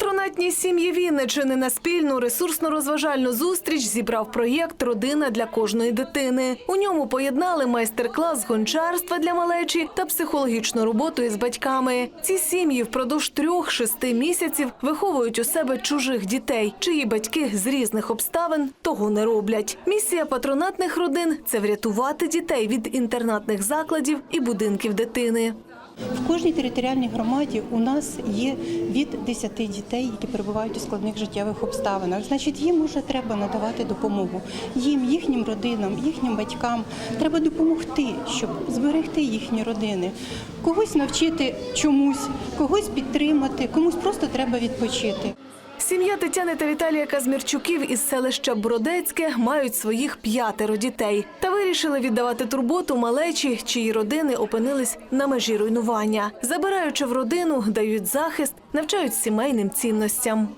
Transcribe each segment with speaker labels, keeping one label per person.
Speaker 1: Патронатні сім'ї Вінничини на спільну ресурсно-розважальну зустріч зібрав проєкт Родина для кожної дитини. У ньому поєднали майстер-клас з гончарства для малечі та психологічну роботу із батьками. Ці сім'ї впродовж трьох-шести місяців виховують у себе чужих дітей, чиї батьки з різних обставин того не роблять. Місія патронатних родин це врятувати дітей від інтернатних закладів і будинків дитини.
Speaker 2: В кожній територіальній громаді у нас є від 10 дітей, які перебувають у складних життєвих обставинах. Значить, їм уже треба надавати допомогу. Їм, їхнім родинам, їхнім батькам треба допомогти, щоб зберегти їхні родини. Когось навчити чомусь, когось підтримати, комусь просто треба відпочити.
Speaker 1: Сім'я Тетяни та Віталія Казмірчуків із селища Бродецьке мають своїх п'ятеро дітей та вирішили віддавати турботу малечі, чиї родини опинились на межі руйнування. Забираючи в родину, дають захист, навчають сімейним цінностям.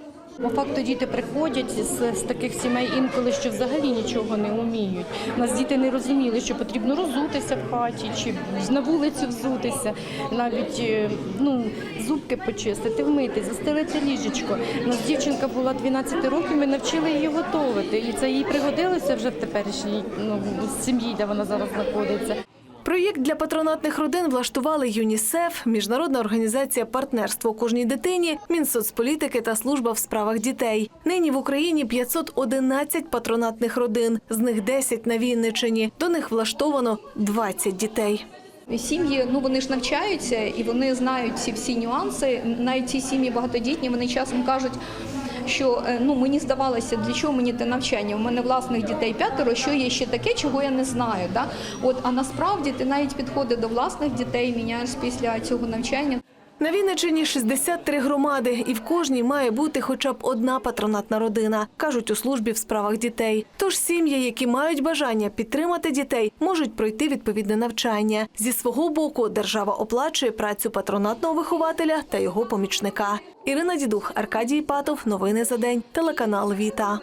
Speaker 3: По факту діти приходять з, з таких сімей інколи, що взагалі нічого не вміють. У нас діти не розуміли, що потрібно розутися в хаті чи на вулицю взутися, навіть е, ну, зубки почистити, вмити, застелити ліжечко. У нас дівчинка була 12 років, ми навчили її готувати. І це їй пригодилося вже в теперішній ну, сім'ї, де вона зараз знаходиться.
Speaker 1: Проєкт для патронатних родин влаштували ЮНІСЕФ, Міжнародна організація партнерство кожній дитині, Мінсоцполітики та служба в справах дітей. Нині в Україні 511 патронатних родин, з них 10 на Вінничині. До них влаштовано 20 дітей.
Speaker 4: Сім'ї ну вони ж навчаються і вони знають ці всі нюанси. Навіть ці сім'ї багатодітні вони часом кажуть. Що е, ну мені здавалося, для чого мені те навчання? У мене власних дітей п'ятеро. Що є ще таке, чого я не знаю? Да? От а насправді ти навіть підходи до власних дітей міняєш після цього навчання.
Speaker 1: На Вінничині 63 громади, і в кожній має бути хоча б одна патронатна родина, кажуть у службі в справах дітей. Тож сім'ї, які мають бажання підтримати дітей, можуть пройти відповідне навчання. Зі свого боку держава оплачує працю патронатного вихователя та його помічника. Ірина Дідух, Аркадій Патов. Новини за день. Телеканал Віта.